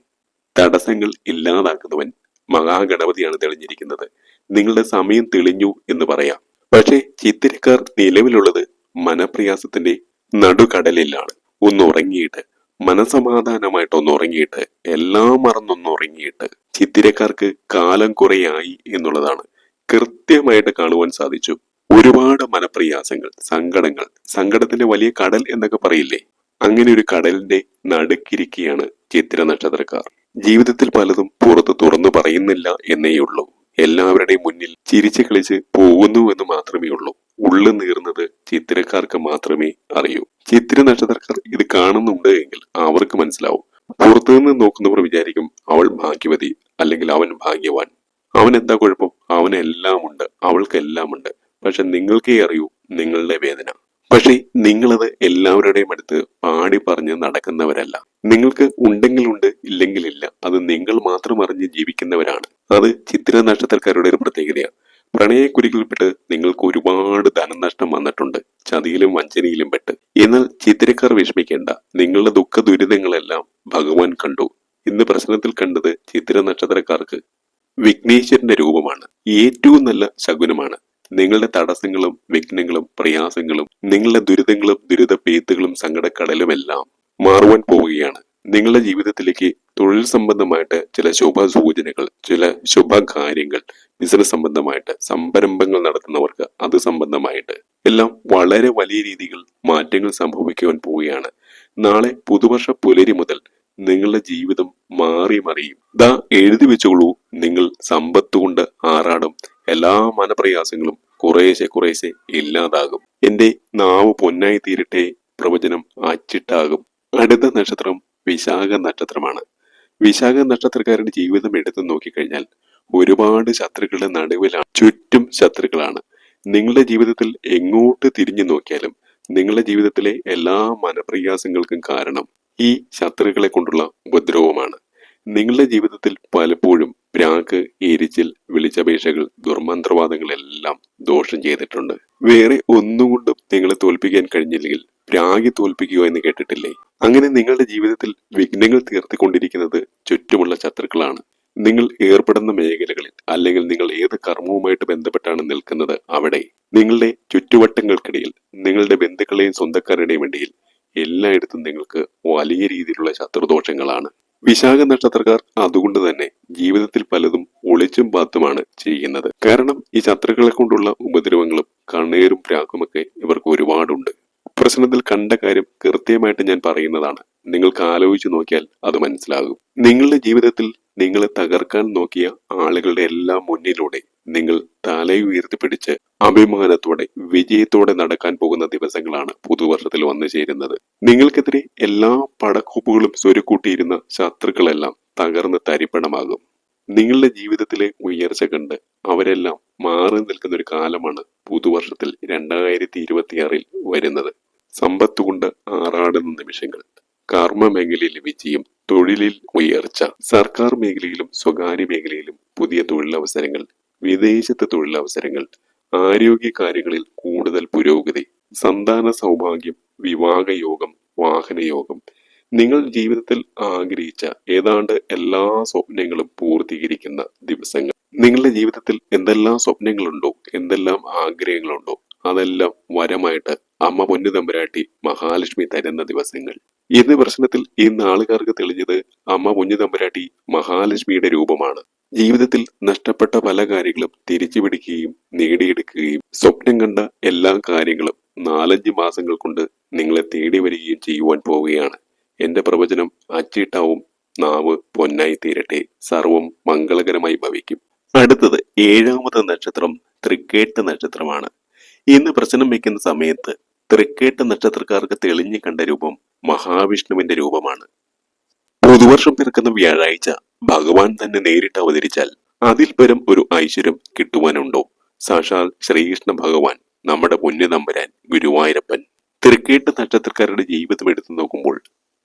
തടസ്സങ്ങൾ ഇല്ലാതാക്കുന്നവൻ മഹാഗണപതിയാണ് തെളിഞ്ഞിരിക്കുന്നത്. നിങ്ങളുടെ സമയം തെളിഞ്ഞു എന്ന് പറയാം. പക്ഷേ ചിത്തിരക്കാർ നിലവിലുള്ളത് മനപ്രയാസത്തിന്റെ നടുക്കടലിലാണ് ഒന്ന് ഉറങ്ങിയിട്ട് മനസമാധാനമായിട്ട് ഒന്ന് ഉറങ്ങിയിട്ട് എല്ലാം മറന്നൊന്ന് ഉറങ്ങിയിട്ട് ചിത്തിരക്കാർക്ക് കാലം കുറയായി എന്നുള്ളതാണ് കൃത്യമായിട്ട് കാണുവാൻ സാധിച്ചു. ഒരുപാട് മനപ്രയാസങ്ങൾ സങ്കടങ്ങൾ സങ്കടത്തിന്റെ വലിയ കടൽ എന്നൊക്കെ പറയില്ലേ? അങ്ങനെ ഒരു കടലിന്റെ നടുക്കിരിക്കുകയാണ് ചിത്തിര നക്ഷത്രക്കാർ. ജീവിതത്തിൽ പലതും പുറത്ത് തുറന്നു പറയുന്നില്ല എന്നേയുള്ളൂ. എല്ലാവരുടെയും മുന്നിൽ ചിരിച്ചു കളിച്ച് പോകുന്നു എന്ന് മാത്രമേ ഉള്ളൂ ഉള്ളു നീർന്നത് ചിത്തിരക്കാർക്ക് മാത്രമേ അറിയൂ. ചിത്തിര നക്ഷത്രക്കാർ ഇത് കാണുന്നുണ്ട് എങ്കിൽ അവർക്ക് മനസ്സിലാവും. പുറത്തുനിന്ന് നോക്കുന്നവർ വിചാരിക്കും അവൾ ഭാഗ്യവതി അല്ലെങ്കിൽ അവൻ ഭാഗ്യവാൻ. അവൻ എന്താ കുഴപ്പം? അവനെല്ലാം ഉണ്ട് അവൾക്കെല്ലാം ഉണ്ട് പക്ഷെ നിങ്ങൾക്കേ അറിയൂ നിങ്ങളുടെ വേദന. പക്ഷേ നിങ്ങളത് എല്ലാവരുടെയും അടുത്ത് പാടി പറഞ്ഞ് നടക്കുന്നവരല്ല. നിങ്ങൾക്ക് ഉണ്ടെങ്കിൽ ഉണ്ട് ഇല്ലെങ്കിൽ ഇല്ല. അത് നിങ്ങൾ മാത്രം അറിഞ്ഞ് ജീവിക്കുന്നവരാണ്. അത് ചിത്ര നക്ഷത്രക്കാരുടെ ഒരു പ്രത്യേകതയാണ്. പ്രണയക്കുരുക്കിൽപ്പെട്ട് നിങ്ങൾക്ക് ഒരുപാട് ധനനഷ്ടം വന്നിട്ടുണ്ട്. ചതിയിലും വഞ്ചനയിലും പെട്ട്. എന്നാൽ ചിത്രക്കാർ വിഷമിക്കേണ്ട. നിങ്ങളുടെ ദുഃഖ ദുരിതങ്ങളെല്ലാം ഭഗവാൻ കണ്ടു. ഇന്ന് പ്രശ്നത്തിൽ കണ്ടത് ചിത്ര നക്ഷത്രക്കാർക്ക് വിഘ്നേശ്വരന്റെ രൂപമാണ്. ഏറ്റവും നല്ല ശകുനമാണ്. നിങ്ങളുടെ തടസ്സങ്ങളും വിഘ്നങ്ങളും പ്രയാസങ്ങളും നിങ്ങളുടെ ദുരിതങ്ങളും ദുരിത പേത്തുകളും സങ്കടക്കടലുമെല്ലാം മാറുവാൻ പോവുകയാണ്. നിങ്ങളുടെ ജീവിതത്തിലേക്ക് തൊഴിൽ സംബന്ധമായിട്ട് ചില ശുഭ സൂചനകൾ ചില ശുഭകാര്യങ്ങൾ ബിസിനസ് സംബന്ധമായിട്ട് സംരംഭങ്ങൾ നടത്തുന്നവർക്ക് അത് സംബന്ധമായിട്ട് എല്ലാം വളരെ വലിയ രീതിയിൽ മാറ്റങ്ങൾ സംഭവിക്കുവാൻ പോവുകയാണ്. നാളെ പുതുവർഷ പുലരി മുതൽ നിങ്ങളുടെ ജീവിതം മാറി മറിയും. ദാ എഴുതി വെച്ചോളൂ നിങ്ങൾ സമ്പത്ത് കൊണ്ട് ആറാടും. എല്ലാ മനപ്രയാസങ്ങളും കുറേശ്ശെ കുറേശ്ശെ ഇല്ലാതാകും. എന്റെ നാവ് പൊന്നായി തീരട്ടെ പ്രവചനം അച്ചിട്ടാകും. അടുത്ത നക്ഷത്രം വിശാഖ നക്ഷത്രമാണ്. വിശാഖ നക്ഷത്രക്കാരുടെ ജീവിതം എടുത്തു നോക്കിക്കഴിഞ്ഞാൽ ഒരുപാട് ശത്രുക്കളുടെ നടുവിലാണ്. ചുറ്റും ശത്രുക്കളാണ്. നിങ്ങളുടെ ജീവിതത്തിൽ എങ്ങോട്ട് തിരിഞ്ഞു നോക്കിയാലും നിങ്ങളുടെ ജീവിതത്തിലെ എല്ലാ മനപ്രയാസങ്ങൾക്കും കാരണം ഈ ശത്രുക്കളെ കൊണ്ടുള്ള ഉപദ്രവമാണ്. നിങ്ങളുടെ ജീവിതത്തിൽ പലപ്പോഴും പ്രാക്ക് എരിച്ചിൽ വിളിച്ചപേക്ഷകൾ ദുർമന്ത്രവാദങ്ങളെല്ലാം ദോഷം ചെയ്തിട്ടുണ്ട്. വേറെ ഒന്നുകൊണ്ടും നിങ്ങളെ തോൽപ്പിക്കാൻ കഴിഞ്ഞില്ലെങ്കിൽ പ്രാഗി തോൽപ്പിക്കുക എന്ന് കേട്ടിട്ടില്ലേ? അങ്ങനെ നിങ്ങളുടെ ജീവിതത്തിൽ വിഘ്നങ്ങൾ തീർത്തിക്കൊണ്ടിരിക്കുന്നത് ചുറ്റുമുള്ള ശത്രുക്കളാണ്. നിങ്ങൾ ഏർപ്പെടുന്ന മേഖലകളിൽ അല്ലെങ്കിൽ നിങ്ങൾ ഏത് കർമ്മവുമായിട്ട് ബന്ധപ്പെട്ടാണ് നിൽക്കുന്നത് അവിടെ നിങ്ങളുടെ ചുറ്റുവട്ടങ്ങൾക്കിടയിൽ നിങ്ങളുടെ ബന്ധുക്കളെയും സ്വന്തക്കാരുടെയും ഇടയിൽ എല്ലായിടത്തും നിങ്ങൾക്ക് വലിയ രീതിയിലുള്ള ശത്രുദോഷങ്ങളാണ്. വിശാഖ നക്ഷത്രക്കാർ അതുകൊണ്ട് തന്നെ ജീവിതത്തിൽ പലതും ഒളിച്ചും പാത്തുമാണ് ചെയ്യുന്നത്. കാരണം ഈ ശത്രുക്കളെ കൊണ്ടുള്ള ഉപദ്രവങ്ങളും കണ്ണീരും പ്രാക്കുമൊക്കെ ഇവർക്ക് ഒരുപാടുണ്ട്. പ്രശ്നത്തിൽ കണ്ട കാര്യം കൃത്യമായിട്ട് ഞാൻ പറയുന്നതാണ്. നിങ്ങൾക്ക് ആലോചിച്ച് നോക്കിയാൽ അത് മനസ്സിലാകും. നിങ്ങളുടെ ജീവിതത്തിൽ നിങ്ങളെ തകർക്കാൻ നോക്കിയ ആളുകളുടെ എല്ലാം മുന്നിലൂടെ നിങ്ങൾ തലയുയർത്തിപ്പിടിച്ച് അഭിമാനത്തോടെ വിജയത്തോടെ നടക്കാൻ പോകുന്ന ദിവസങ്ങളാണ് പുതുവർഷത്തിൽ വന്നു ചേരുന്നത്. നിങ്ങൾക്കെതിരെ എല്ലാ പടക്കോപ്പുകളും സ്വരുക്കൂട്ടിയിരുന്ന ശത്രുക്കളെല്ലാം തകർന്ന് തരിപ്പണമാകും. നിങ്ങളുടെ ജീവിതത്തിലെ ഉയർച്ച കണ്ട് അവരെല്ലാം മാറി നിൽക്കുന്ന ഒരു കാലമാണ് പുതുവർഷത്തിൽ രണ്ടായിരത്തി ഇരുപത്തിയാറിൽ വരുന്നത്. സമ്പത്തുകൊണ്ട് ആറാടുന്ന നിമിഷങ്ങൾ. കർമ്മ മേഖലയിലെ വിജയം തൊഴിലിൽ ഉയർച്ച സർക്കാർ മേഖലയിലും സ്വകാര്യ മേഖലയിലും പുതിയ തൊഴിലവസരങ്ങൾ വിദേശത്തെ തൊഴിലവസരങ്ങൾ ആരോഗ്യ കാര്യങ്ങളിൽ കൂടുതൽ പുരോഗതി സന്താന സൗഭാഗ്യം വിവാഹയോഗം വാഹനയോഗം നിങ്ങൾ ജീവിതത്തിൽ ആഗ്രഹിച്ച ഏതാണ്ട് എല്ലാ സ്വപ്നങ്ങളും പൂർത്തീകരിക്കുന്ന ദിവസങ്ങൾ. നിങ്ങളുടെ ജീവിതത്തിൽ എന്തെല്ലാം സ്വപ്നങ്ങളുണ്ടോ? എന്തെല്ലാം ആഗ്രഹങ്ങളുണ്ടോ? അതെല്ലാം വരമായിട്ട് അമ്മ പൊന്നു തമ്പുരാട്ടി മഹാലക്ഷ്മി തരുന്ന ദിവസങ്ങൾ. ഇന്ന് പ്രശ്നത്തിൽ ഇന്ന് ആളുകാർക്ക് തെളിഞ്ഞത് അമ്മ പൊന്നു തമ്പുരാട്ടി മഹാലക്ഷ്മിയുടെ രൂപമാണ്. ജീവിതത്തിൽ നഷ്ടപ്പെട്ട പല കാര്യങ്ങളും തിരിച്ചു പിടിക്കുകയും നേടിയെടുക്കുകയും സ്വപ്നം കണ്ട എല്ലാ കാര്യങ്ങളും നാലഞ്ച് മാസങ്ങൾ കൊണ്ട് നിങ്ങളെ തേടി വരികയും ചെയ്യുവാൻ പോവുകയാണ്. എന്റെ പ്രവചനം അച്ചിട്ടാവും നാവ് പൊന്നായി തീരട്ടെ. സർവം മംഗളകരമായി ഭവിക്കും. അടുത്തത് ഏഴാമത്തെ നക്ഷത്രം തൃക്കേട്ട് നക്ഷത്രമാണ്. ഇന്ന് പ്രശ്നം വയ്ക്കുന്ന സമയത്ത് തൃക്കേട്ട നക്ഷത്രക്കാർക്ക് തെളിഞ്ഞു കണ്ട രൂപം മഹാവിഷ്ണുവിന്റെ രൂപമാണ്. പുതുവർഷം പിറക്കുന്ന വ്യാഴാഴ്ച ഭഗവാൻ തന്നെ നേരിട്ട് അവതരിച്ചാൽ അതിൽ പരം ഒരു ഐശ്വര്യം കിട്ടുവാനുണ്ടോ? സാക്ഷാൽ ശ്രീകൃഷ്ണ ഭഗവാൻ നമ്മുടെ പുണ്യനമ്പരാൻ നമ്പരാൻ ഗുരുവായൂരപ്പൻ തിരക്കേട്ട് നക്ഷത്രക്കാരുടെ ജീവിതം എടുത്തു നോക്കുമ്പോൾ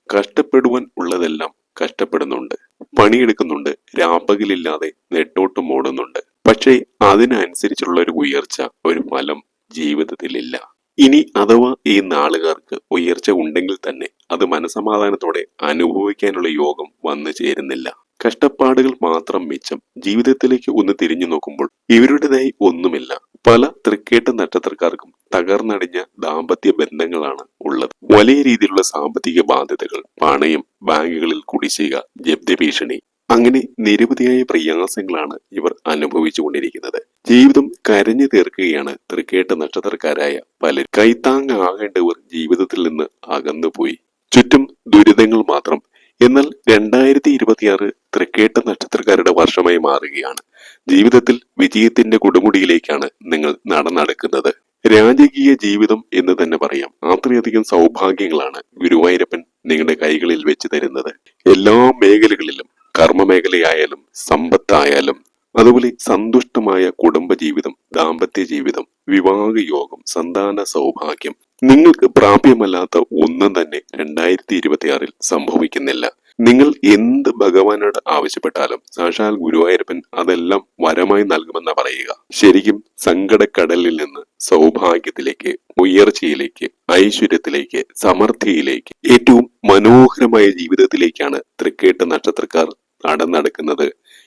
കഷ്ടപ്പെടുവാൻ ഉള്ളതെല്ലാം കഷ്ടപ്പെടുന്നുണ്ട്. പണിയെടുക്കുന്നുണ്ട് രാപ്പകലില്ലാതെ നെട്ടോട്ടം ഓടുന്നുണ്ട്. പക്ഷേ അതിനനുസരിച്ചുള്ള ഒരു ഉയർച്ച ഒരു ഫലം ജീവിതത്തിലില്ല. ഇനി അഥവാ ഈ നാളുകാർക്ക് ഉയർച്ച ഉണ്ടെങ്കിൽ തന്നെ അത് മനസമാധാനത്തോടെ അനുഭവിക്കാനുള്ള യോഗം വന്നു ചേരുന്നില്ല. കഷ്ടപ്പാടുകൾ മാത്രം മിച്ചം ജീവിതത്തിലേക്ക് ഒന്ന് തിരിഞ്ഞു നോക്കുമ്പോൾ ഇവരുടേതായി ഒന്നുമില്ല. പല തൃക്കേട്ട നക്ഷത്രക്കാർക്കും തകർന്നടിഞ്ഞ ദാമ്പത്യ ബന്ധങ്ങളാണ് ഉള്ളത്. വലിയ രീതിയിലുള്ള സാമ്പത്തിക ബാധ്യതകൾ പണയം ബാങ്കുകളിൽ കുടിശ്ശിക ജപ്തി ഭീഷണി അങ്ങനെ നിരവധിയായ പ്രയാസങ്ങളാണ് ഇവർ അനുഭവിച്ചുകൊണ്ടിരിക്കുന്നത്. ജീവിതം കരഞ്ഞു തീർക്കുകയാണ് തൃക്കേട്ട നക്ഷത്രക്കാരായ പലരും. കൈത്താങ്ങാകേണ്ടവർ ജീവിതത്തിൽ നിന്ന് അകന്നുപോയി. ചുറ്റും ദുരിതങ്ങൾ മാത്രം. എന്നാൽ രണ്ടായിരത്തി ഇരുപത്തിയാറ് തൃക്കേട്ട നക്ഷത്രക്കാരുടെ വർഷമായി മാറുകയാണ്. ജീവിതത്തിൽ വിജയത്തിന്റെ കൊടുമുടിയിലേക്കാണ് നിങ്ങൾ നടന്നടക്കുന്നത്. രാജകീയ ജീവിതം എന്ന് തന്നെ പറയാം. അത്രയധികം സൗഭാഗ്യങ്ങളാണ് ഗുരുവായൂരപ്പൻ നിങ്ങളുടെ കൈകളിൽ വെച്ച് തരുന്നത്. എല്ലാ മേഖലകളിലും കർമ്മ മേഖലയായാലും സമ്പത്തായാലും അതുപോലെ സന്തുഷ്ടമായ കുടുംബജീവിതം ദാമ്പത്യ ജീവിതം വിവാഹയോഗം സന്താന സൗഭാഗ്യം നിങ്ങൾക്ക് പ്രാപ്യമല്ലാത്ത ഒന്നും തന്നെ രണ്ടായിരത്തി ഇരുപത്തിയാറിൽ സംഭവിക്കുന്നില്ല. നിങ്ങൾ എന്ത് ഭഗവാനോട് ആവശ്യപ്പെട്ടാലും സാക്ഷാൽ ഗുരുവായൂരപ്പൻ അതെല്ലാം വരമായി നൽകുമെന്ന പറയുക. ശരിക്കും സങ്കടക്കടലിൽ നിന്ന് സൗഭാഗ്യത്തിലേക്ക് ഉയർച്ചയിലേക്ക് ഐശ്വര്യത്തിലേക്ക് സമൃദ്ധിയിലേക്ക് ഏറ്റവും മനോഹരമായ ജീവിതത്തിലേക്കാണ് തൃക്കേട്ട് നക്ഷത്രക്കാർ നടന്നടക്കുന്നത്.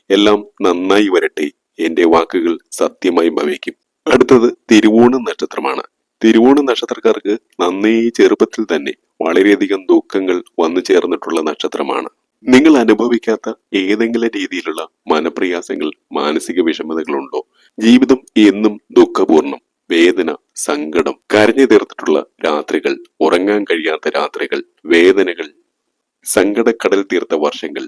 എല്ലാം നന്നായി വരട്ടെ. എന്റെ വാക്കുകൾ സത്യമായി ഭവിക്കും. അടുത്തത് തിരുവോണ നക്ഷത്രമാണ്. തിരുവോണ നക്ഷത്രക്കാർക്ക് നന്നേ ചെറുപ്പത്തിൽ തന്നെ വളരെയധികം ദുഃഖങ്ങൾ വന്നു ചേർന്നിട്ടുള്ള നക്ഷത്രമാണ്. നിങ്ങൾ അനുഭവിക്കാത്ത ഏതെങ്കിലും രീതിയിലുള്ള മനപ്രയാസങ്ങൾ മാനസിക വിഷമതകളുണ്ടോ? ജീവിതം എന്നും ദുഃഖപൂർണം വേദന സങ്കടം കരഞ്ഞു തീർത്തിട്ടുള്ള രാത്രികൾ ഉറങ്ങാൻ കഴിയാത്ത രാത്രികൾ വേദനകൾ സങ്കടക്കടൽ തീർത്ത വർഷങ്ങൾ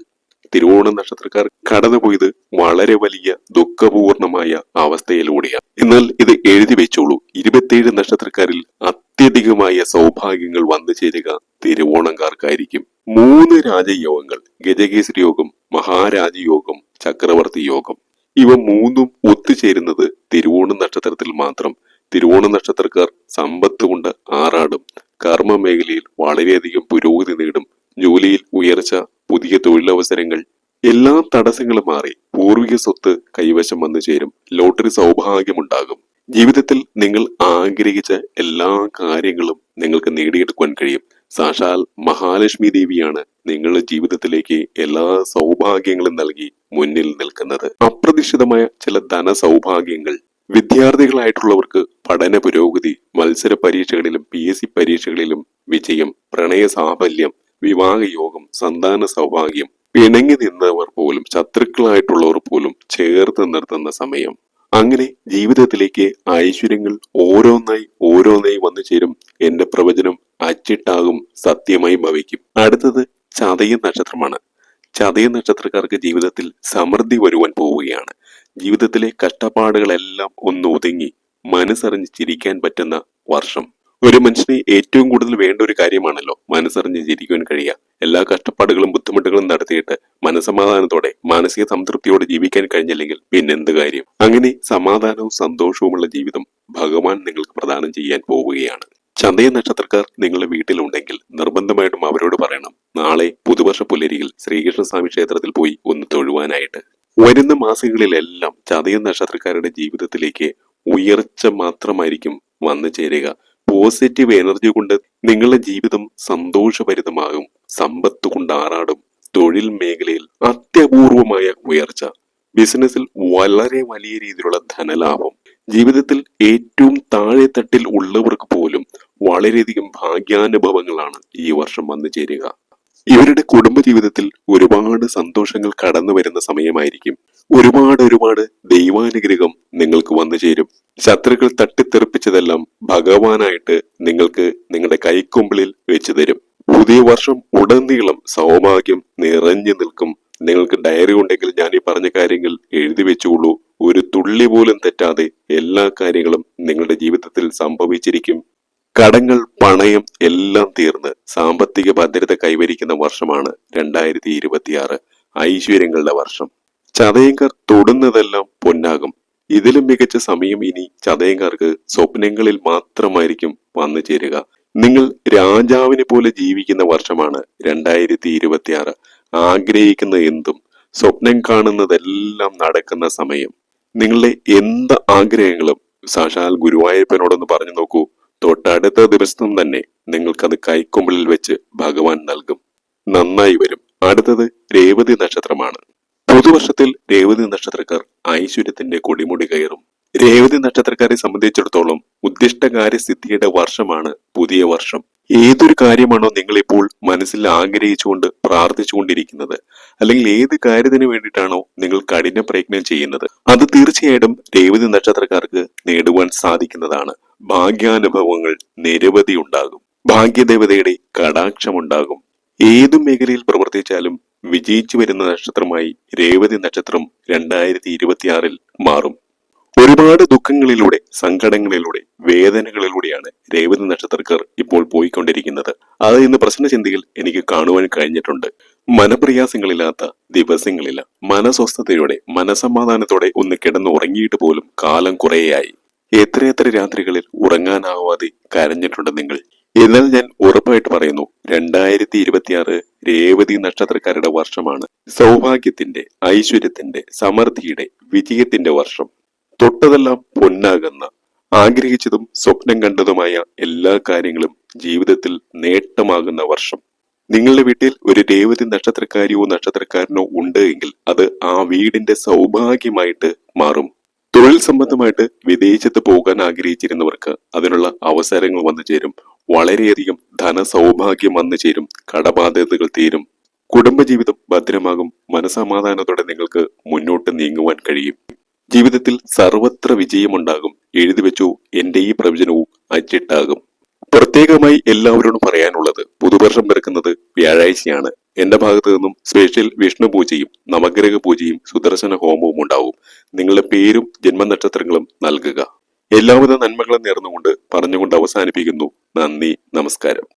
തിരുവോണ നക്ഷത്രക്കാർ കടന്നുപോയത് വളരെ വലിയ ദുഃഖപൂർണമായ അവസ്ഥയിലൂടെയാണ്. എന്നാൽ ഇത് എഴുതി വെച്ചോളൂ. ഇരുപത്തിയേഴ് നക്ഷത്രക്കാരിൽ അത്യധികമായ സൗഭാഗ്യങ്ങൾ വന്നു ചേരുക തിരുവോണക്കാർക്കായിരിക്കും മൂന്ന് രാജയോഗങ്ങൾ ഗജകേസരി യോഗം മഹാരാജയോഗം ചക്രവർത്തി യോഗം ഇവ മൂന്നും ഒത്തുചേരുന്നത് തിരുവോണ നക്ഷത്രത്തിൽ മാത്രം. തിരുവോണ നക്ഷത്രക്കാർ സമ്പത്ത് കൊണ്ട് ആറാടും. കർമ്മ മേഖലയിൽ വളരെയധികം പുരോഗതി നേടും. ജോലിയിൽ ഉയർച്ച പുതിയ തൊഴിലവസരങ്ങൾ. എല്ലാ തടസ്സങ്ങളും മാറി പൂർവിക സ്വത്ത് കൈവശം വന്നു ചേരും. ലോട്ടറി സൗഭാഗ്യമുണ്ടാകും. ജീവിതത്തിൽ നിങ്ങൾ ആഗ്രഹിച്ച എല്ലാ കാര്യങ്ങളും നിങ്ങൾക്ക് നേടിയെടുക്കുവാൻ കഴിയും. സാക്ഷാൽ മഹാലക്ഷ്മി ദേവിയാണ് നിങ്ങളുടെ ജീവിതത്തിലേക്ക് എല്ലാ സൗഭാഗ്യങ്ങളും നൽകി മുന്നിൽ നിൽക്കുന്നത്. അപ്രതീക്ഷിതമായ ചില ധന സൗഭാഗ്യങ്ങൾ വിദ്യാർത്ഥികളായിട്ടുള്ളവർക്ക് പഠന പുരോഗതി മത്സര പരീക്ഷകളിലും പി എസ് സി പരീക്ഷകളിലും വിജയം പ്രണയ സാഫല്യം വിവാഹയോഗം സന്താന സൗഭാഗ്യം പിണങ്ങി നിന്നവർ പോലും ശത്രുക്കളായിട്ടുള്ളവർ പോലും ചേർത്ത് നിർത്തുന്ന സമയം. അങ്ങനെ ജീവിതത്തിലേക്ക് ഐശ്വര്യങ്ങൾ ഓരോന്നായി ഓരോന്നായി വന്നു ചേരും. എന്റെ പ്രവചനം അച്ചിട്ടാകും സത്യമായി ഭവിക്കും. അടുത്തത് ചതയ നക്ഷത്രമാണ്. ചതയ നക്ഷത്രക്കാർക്ക് ജീവിതത്തിൽ സമൃദ്ധി വരുവാൻ പോവുകയാണ്. ജീവിതത്തിലെ കഷ്ടപ്പാടുകളെല്ലാം ഒന്ന് ഒതുങ്ങി മനസ്സറിഞ്ഞ് ചിരിക്കാൻ പറ്റുന്ന വർഷം. ഒരു മനുഷ്യന് ഏറ്റവും കൂടുതൽ വേണ്ട ഒരു കാര്യമാണല്ലോ മനസ്സറിഞ്ഞ് ജീവിക്കുവാൻ കഴിയുക. എല്ലാ കഷ്ടപ്പാടുകളും ബുദ്ധിമുട്ടുകളും നടത്തിയിട്ട് മനസമാധാനത്തോടെ മാനസിക സംതൃപ്തിയോടെ ജീവിക്കാൻ കഴിഞ്ഞില്ലെങ്കിൽ പിന്നെന്ത് കാര്യം? അങ്ങനെ സമാധാനവും സന്തോഷവുമുള്ള ജീവിതം ഭഗവാൻ നിങ്ങൾക്ക് പ്രദാനം ചെയ്യാൻ പോവുകയാണ്. ചന്തയ നക്ഷത്രക്കാർ നിങ്ങളുടെ വീട്ടിലുണ്ടെങ്കിൽ നിർബന്ധമായിട്ടും അവരോട് പറയണം നാളെ പുതുവർഷ പുലരിയിൽ ശ്രീകൃഷ്ണസ്വാമി ക്ഷേത്രത്തിൽ പോയി ഒന്ന് തൊഴുവാനായിട്ട്. വരുന്ന മാസങ്ങളിലെല്ലാം ചതയ നക്ഷത്രക്കാരുടെ ജീവിതത്തിലേക്ക് ഉയർച്ച മാത്രമായിരിക്കും വന്നു ചേരുക. പോസിറ്റീവ് എനർജി കൊണ്ട് നിങ്ങളുടെ ജീവിതം സന്തോഷഭരിതമാകും. സമ്പത്ത് കൊണ്ട് ആറാടും. തൊഴിൽ മേഖലയിൽ അത്യപൂർവമായ ഉയർച്ച. ബിസിനസ്സിൽ വളരെ വലിയ രീതിയിലുള്ള ധനലാഭം. ജീവിതത്തിൽ ഏറ്റവും താഴെ തട്ടിൽ ഉള്ളവർക്ക് പോലും വളരെയധികം ഭാഗ്യാനുഭവങ്ങളാണ് ഈ വർഷം വന്നു ചേരുക. ഇവരുടെ കുടുംബ ജീവിതത്തിൽ ഒരുപാട് സന്തോഷങ്ങൾ കടന്നു വരുന്ന സമയമായിരിക്കും. ഒരുപാട് ഒരുപാട് ദൈവാനുഗ്രഹം നിങ്ങൾക്ക് വന്നു ചേരും. ശത്രുക്കൾ തട്ടിത്തെറിപ്പിച്ചതെല്ലാം ഭഗവാനായിട്ട് നിങ്ങൾക്ക് നിങ്ങളുടെ കൈക്കൊമ്പിളിൽ വെച്ചു തരും. പുതിയ വർഷം ഉടനീളം സൗഭാഗ്യം നിറഞ്ഞു നിൽക്കും. നിങ്ങൾക്ക് ഡയറി ഉണ്ടെങ്കിൽ ഞാൻ ഈ പറഞ്ഞ കാര്യങ്ങൾ എഴുതി വെച്ചുകൊള്ളൂ ഒരു തുള്ളി പോലും തെറ്റാതെ എല്ലാ കാര്യങ്ങളും നിങ്ങളുടെ ജീവിതത്തിൽ സംഭവിച്ചിരിക്കും. കടങ്ങൾ പണയം എല്ലാം തീർന്ന് സാമ്പത്തിക ഭദ്രത കൈവരിക്കുന്ന വർഷമാണ് രണ്ടായിരത്തി ഇരുപത്തിയാറ് ഐശ്വര്യങ്ങളുടെ വർഷം. ചതയങ്കർ തൊടുന്നതെല്ലാം പൊന്നാകും. ഇതിലും മികച്ച സമയം ഇനി ചതയങ്കാർക്ക് സ്വപ്നങ്ങളിൽ മാത്രമായിരിക്കും വന്നു ചേരുക. നിങ്ങൾ രാജാവിനെ പോലെ ജീവിക്കുന്ന വർഷമാണ് രണ്ടായിരത്തി ഇരുപത്തിയാറ് ആഗ്രഹിക്കുന്ന എന്തും സ്വപ്നം കാണുന്നതെല്ലാം നടക്കുന്ന സമയം. നിങ്ങളുടെ എന്ത് ആഗ്രഹങ്ങളും സാക്ഷാൽ ഗുരുവായൂരപ്പനോടൊന്ന് പറഞ്ഞു നോക്കൂ. തൊട്ടടുത്ത ദിവസം തന്നെ നിങ്ങൾക്കത് കൈക്കുമ്പിളിൽ വെച്ച് ഭഗവാൻ നൽകും. നന്നായി വരും. അടുത്തത് രേവതി നക്ഷത്രമാണ്. പുതുവർഷത്തിൽ രേവതി നക്ഷത്രക്കാർ ഐശ്വര്യത്തിന്റെ കൊടിമുടി കയറും. രേവതി നക്ഷത്രക്കാരെ സംബന്ധിച്ചിടത്തോളം ഉദ്ദിഷ്ടകാര്യ സിദ്ധിയുടെ വർഷമാണ് പുതിയ വർഷം. ഏതൊരു കാര്യമാണോ നിങ്ങൾ ഇപ്പോൾ മനസ്സിൽ ആഗ്രഹിച്ചുകൊണ്ട് പ്രാർത്ഥിച്ചുകൊണ്ടിരിക്കുന്നത് അല്ലെങ്കിൽ ഏത് കാര്യത്തിന് വേണ്ടിയിട്ടാണോ നിങ്ങൾ കഠിന പ്രയത്നം ചെയ്യുന്നത് അത് തീർച്ചയായിട്ടും രേവതി നക്ഷത്രക്കാർക്ക് നേടുവാൻ സാധിക്കുന്നതാണ്. ഭാഗ്യാനുഭവങ്ങൾ നിരവധി ഉണ്ടാകും. ഭാഗ്യദേവതയുടെ കടാക്ഷമുണ്ടാകും. ഏതു മേഖലയിൽ പ്രവർത്തിച്ചാലും വിജയിച്ചു വരുന്ന നക്ഷത്രമായി രേവതി നക്ഷത്രം രണ്ടായിരത്തി ഇരുപത്തിയാറിൽ മാറും. ഒരുപാട് ദുഃഖങ്ങളിലൂടെ സങ്കടങ്ങളിലൂടെ വേദനകളിലൂടെയാണ് രേവതി നക്ഷത്രക്കാർ ഇപ്പോൾ പോയിക്കൊണ്ടിരിക്കുന്നത്. അത് ഇന്ന് പ്രശ്നചിന്തയിൽ എനിക്ക് കാണുവാൻ കഴിഞ്ഞിട്ടുണ്ട്. മനപ്രയാസങ്ങളില്ലാത്ത ദിവസങ്ങളില്ല മനസ്വസ്ഥതയോടെ മനസമാധാനത്തോടെ ഒന്ന് കിടന്നുറങ്ങിയിട്ട് പോലും കാലം കുറേയായി. എത്രയെത്ര രാത്രികളിൽ ഉറങ്ങാനാവാതെ കരഞ്ഞിട്ടുണ്ട് നിങ്ങൾ? എന്നാൽ ഞാൻ ഉറപ്പായിട്ട് പറയുന്നു രണ്ടായിരത്തി ഇരുപത്തിയാറ് രേവതി നക്ഷത്രക്കാരുടെ വർഷമാണ്. സൗഭാഗ്യത്തിന്റെ ഐശ്വര്യത്തിന്റെ സമൃദ്ധിയുടെ വിജയത്തിന്റെ വർഷം. തൊട്ടതെല്ലാം പൊന്നാകുന്ന ആഗ്രഹിച്ചതും സ്വപ്നം കണ്ടതുമായ എല്ലാ കാര്യങ്ങളും ജീവിതത്തിൽ നേട്ടമാകുന്ന വർഷം. നിങ്ങളുടെ വീട്ടിൽ ഒരു രേവതി നക്ഷത്രക്കാരിയോ നക്ഷത്രക്കാരനോ ഉണ്ട് എങ്കിൽ അത് ആ വീടിന്റെ സൗഭാഗ്യമായിട്ട് മാറും. തൊഴിൽ സംബന്ധമായിട്ട് വിദേശത്ത് പോകാൻ ആഗ്രഹിച്ചിരുന്നവർക്ക് അതിനുള്ള അവസരങ്ങൾ വന്നു ചേരും. വളരെയധികം ധനസൗഭാഗ്യം വന്നു ചേരും. കടബാധ്യതകൾ തീരും. കുടുംബജീവിതം ഭദ്രമാകും. മനസമാധാനത്തോടെ നിങ്ങൾക്ക് മുന്നോട്ട് നീങ്ങുവാൻ കഴിയും. ജീവിതത്തിൽ സർവത്ര വിജയമുണ്ടാകും. എഴുതി വെച്ചു എന്റെ ഈ പ്രവചനവും അച്ചിട്ടാകും. പ്രത്യേകമായി എല്ലാവരോടും പറയാനുള്ളത് പുതുവർഷം പിറക്കുന്നത് വ്യാഴാഴ്ചയാണ്. എന്റെ ഭാഗത്തു നിന്നും സ്പെഷ്യൽ വിഷ്ണു പൂജയും നവഗ്രഹ പൂജയും സുദർശന ഹോമവും ഉണ്ടാവും. നിങ്ങളുടെ പേരും ജന്മനക്ഷത്രങ്ങളും നൽകുക. എല്ലാവിധ നന്മകളും നേർന്നുകൊണ്ട് പറഞ്ഞുകൊണ്ട് അവസാനിപ്പിക്കുന്നു. നന്ദി നമസ്കാരം.